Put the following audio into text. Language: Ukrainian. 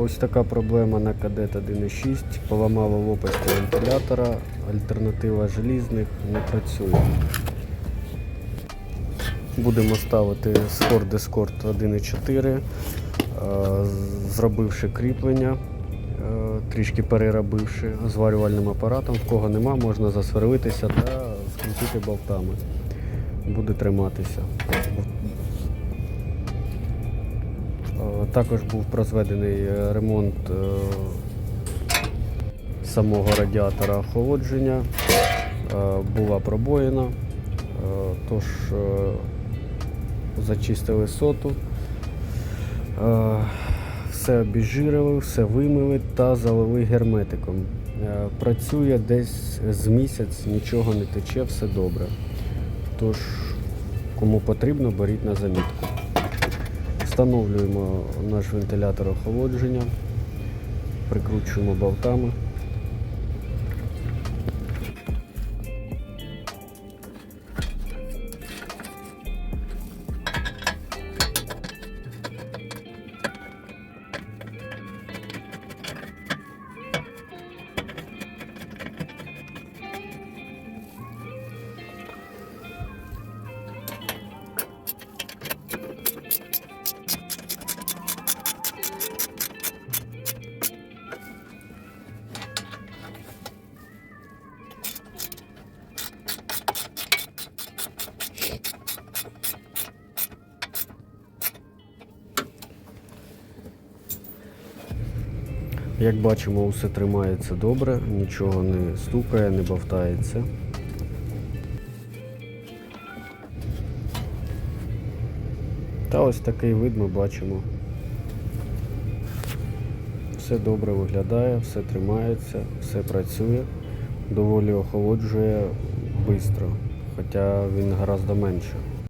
Ось така проблема на кадет 1.6. Поламало лопасті вентилятора, альтернатива желізних не працює. Будемо ставити Skor Discord 1.4, е, зробивши кріплення, е, трішки переробивши зварювальним апаратом. В кого нема, можна засверлитися та скрутити болтами. Буде триматися. Е, Також був прозведений е, ремонт е, самого радіатора охолодження, була пробоїна, тож зачистили соту, все обіжирили, все вимили та залили герметиком. Працює десь з місяць, нічого не тече, все добре. Тож, кому потрібно, беріть на замітку. Встановлюємо наш вентилятор охолодження, прикручуємо болтами. Як бачимо, усе тримається добре, нічого не стукає, не бовтається. Та ось такий вид ми бачимо. Все добре виглядає, все тримається, все працює, доволі охолоджує швидко, хоча він гораздо менше.